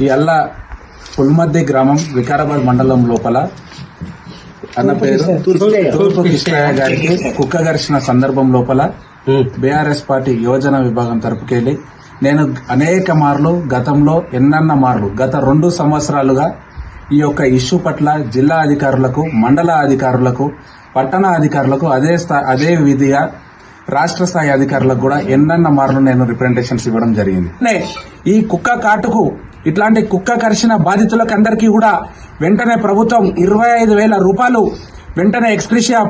ఈ అల్ల పుల్మద్ది గ్రామం వికారాబాద్ మండలం లోపల. అన్న పేరు తూర్పు కృష్ణయ్య గారికి కుక్క గరిచిన సందర్భం లోపల బీఆర్ఎస్ పార్టీ యువజన విభాగం తరపుకెళ్ళి నేను అనేక మార్లు గతంలో ఎన్నన్న మార్లు గత రెండు సంవత్సరాలుగా ఈ యొక్క ఇష్యూ పట్ల జిల్లా అధికారులకు మండల అధికారులకు పట్టణ అధికారులకు అదే అదే విధిగా రాష్ట్ర స్థాయి అధికారులకు కూడా ఎన్నన్న మార్లు నేను రిప్రజెంటేషన్స్ ఇవ్వడం జరిగింది. ఈ కుక్క కాటుకు ఇట్లాంటి కుక్క కరిచిన బాధితులకు అందరికీ కూడా వెంటనే ప్రభుత్వం ఇరవై ఐదు వేల రూపాయలు వెంటనే ఎక్స్ప్రెషియా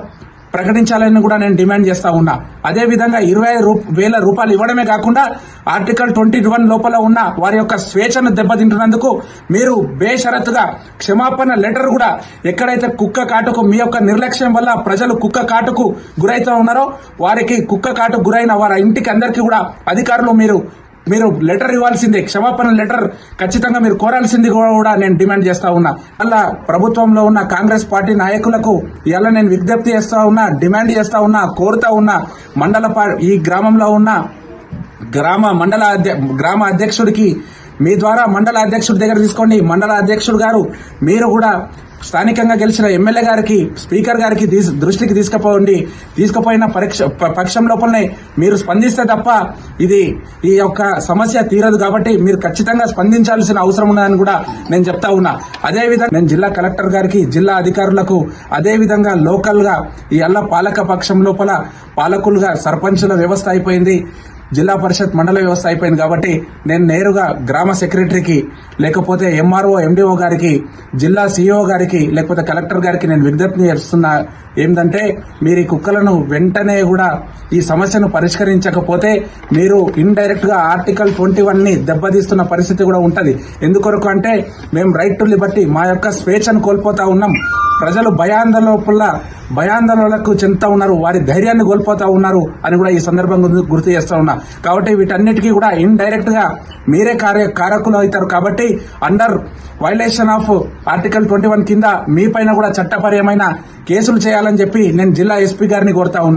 ప్రకటించాలని కూడా నేను డిమాండ్ చేస్తా ఉన్నా. అదే విధంగా ఇరవై వేల రూపాయలు ఇవ్వడమే కాకుండా ఆర్టికల్ ట్వంటీ వన్ లోపల ఉన్న వారి యొక్క స్వేచ్ఛను దెబ్బతింటున్నందుకు మీరు బేషరతుగా క్షమాపణ లెటర్ కూడా ఎక్కడైతే కుక్క కాటుకు మీ యొక్క నిర్లక్ష్యం వల్ల ప్రజలు కుక్క కాటుకు గురైతూ ఉన్నారో వారికి కుక్క కాటుకు గురైన వారి ఇంటికి అందరికీ కూడా అధికారులు మీరు మీరు లెటర్ ఇవ్వాల్సిందే క్షమాపణ లెటర్ ఖచ్చితంగా మీరు కోరాల్సింది కూడా నేను డిమాండ్ చేస్తా ఉన్నా. అలా ప్రభుత్వంలో ఉన్న కాంగ్రెస్ పార్టీ నాయకులకు ఇలా నేను విజ్ఞప్తి చేస్తా ఉన్నా డిమాండ్ చేస్తా ఉన్నా కోరుతా ఉన్నా మండల ఈ గ్రామంలో ఉన్న గ్రామ మండల అధ్య- గ్రామ అధ్యక్షుడికి మీ ద్వారా మండల అధ్యక్షుడి దగ్గర తీసుకోండి. మండల అధ్యక్షుడు గారు మీరు కూడా స్థానికంగా గెలిచిన ఎమ్మెల్యే గారికి స్పీకర్ గారికి దృష్టికి తీసుకుపోండి. తీసుకుపోయిన పరీక్ష పక్షం లోపలనే మీరు స్పందిస్తే తప్ప ఇది ఈ యొక్క సమస్య తీరదు కాబట్టి మీరు ఖచ్చితంగా స్పందించాల్సిన అవసరం ఉన్నదని కూడా నేను చెప్తా ఉన్నా. అదేవిధంగా నేను జిల్లా కలెక్టర్ గారికి జిల్లా అధికారులకు అదేవిధంగా లోకల్గా ఈ అల్ల పాలక పక్షం లోపల పాలకులుగా సర్పంచుల వ్యవస్థ అయిపోయింది. జిల్లా పరిషత్ మండల వ్యవస్థ అయిపోయింది కాబట్టి నేను నేరుగా గ్రామ సెక్రటరీకి లేకపోతే ఎంఆర్ఓ ఎండిఓ గారికి జిల్లా సిఇఓ గారికి లేకపోతే కలెక్టర్ గారికి నేను విజ్ఞప్తి చేస్తున్నా ఏంటంటే మీరు ఈ కుక్కలను వెంటనే కూడా ఈ సమస్యను పరిష్కరించకపోతే మీరు ఇండైరెక్ట్గా ఆర్టికల్ ట్వంటీ వన్ని దెబ్బతీస్తున్న పరిస్థితి కూడా ఉంటుంది. ఎందుకొరకు అంటే మేము రైట్ టు లిబర్టీ మా యొక్క స్వేచ్ఛను కోల్పోతా ఉన్నాం. ప్రజలు భయాందోళన భయాందోళనలకు చెందుతా ఉన్నారు వారి ధైర్యాన్ని కోల్పోతా ఉన్నారు అని కూడా ఈ సందర్భంగా గుర్తు- గుర్తు ఉన్నా. కాబట్టి వీటన్నిటికీ కూడా ఇండైరెక్ట్గా మీరే కార్య కారకులు అవుతారు కాబట్టి under violation of article twenty one కింద మీ పైన కూడా చట్టపరమైన కేసులు చేయాలని చెప్పి నేను జిల్లా ఎస్పీ గారిని కోరుతా ఉన్నా.